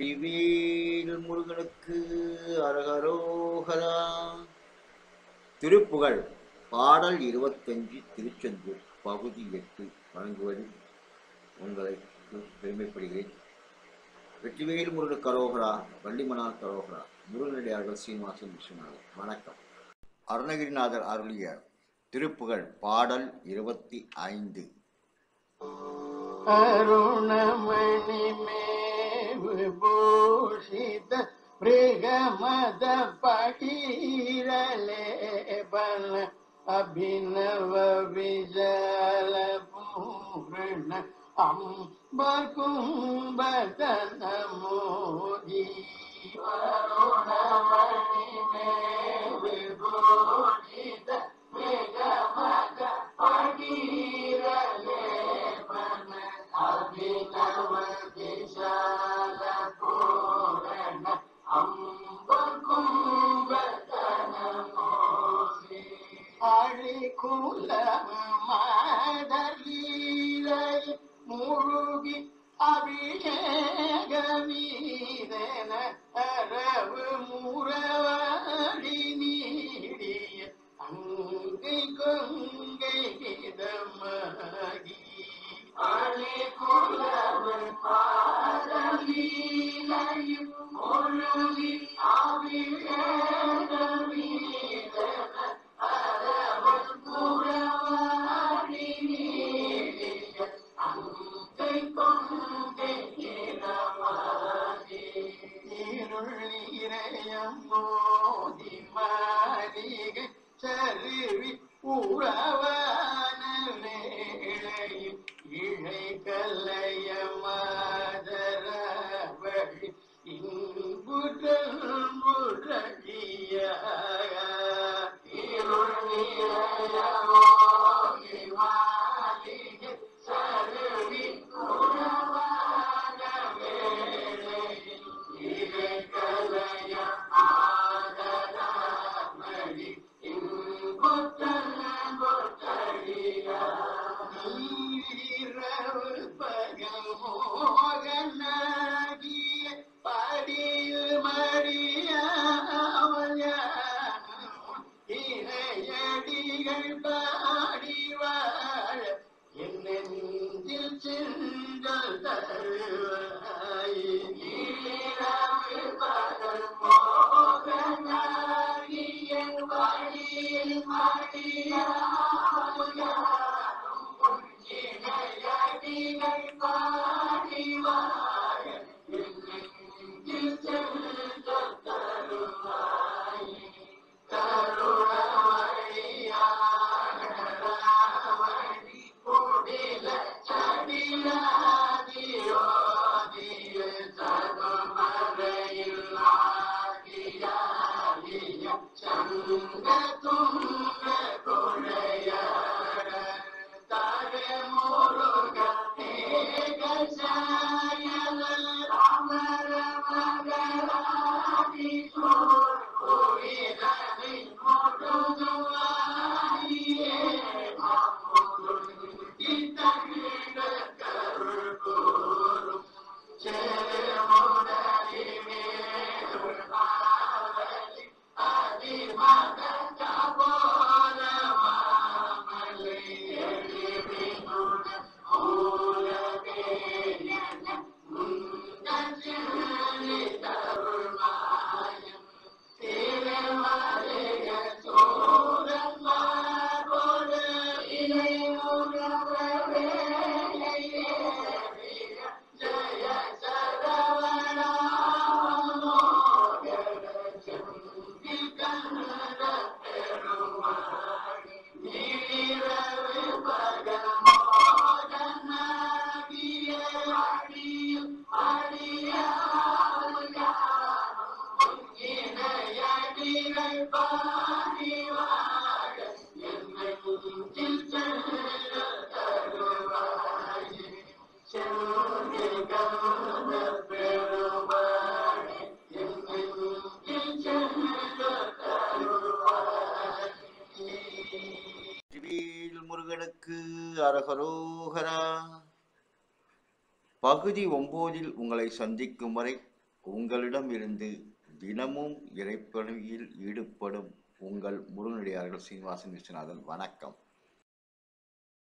வெற்றிவேல் முருகனுக்கு அரகரோகரா திருப்புகழ் பாடல் இருபத்தஞ்சு திருச்செந்தூர் பகுதி எட்டு வழங்குவதில் உங்களை பெருமைப்படுகிறேன். வெற்றிவேல் முருகனுக்கு கரோகரா வள்ளிமனார் கரோகரா முருகனடியார்கள் சீனிவாசன் விஸ்வநாதன் வணக்கம். அருணகிரிநாதர் அருளிய திருப்புகழ் பாடல் இருபத்தி ஐந்து. அருணமணி பூஷித மிருகமத பகீரலே பல அபிநவ விஜல பூரண அம்பர் கும்பதன மோதி. அருணமணி அழிகுல மாதலீலை முழுகி அபிஷேகமீதன அரவு முறவாடி நீடிய அங்கை கொங்கை இதமாகி அழிகுல மாதலீலையும் இருளிரயம் மோதி மாளிகை சருவி உறவான வேளையில் இழை கல்லைய மாதரவழி இன்புடன் முழகிய இருளிரயோகி غيبا அரகரோகரா பகுதி ஒம்போதில் உங்களை சந்திக்கும் வரை உங்களிடம் இருந்து தினமும் இறைப்பணியில் ஈடுபடும் உங்கள் முருகனடியார்கள் சீனிவாசன் விஸ்வநாதன். வணக்கம்.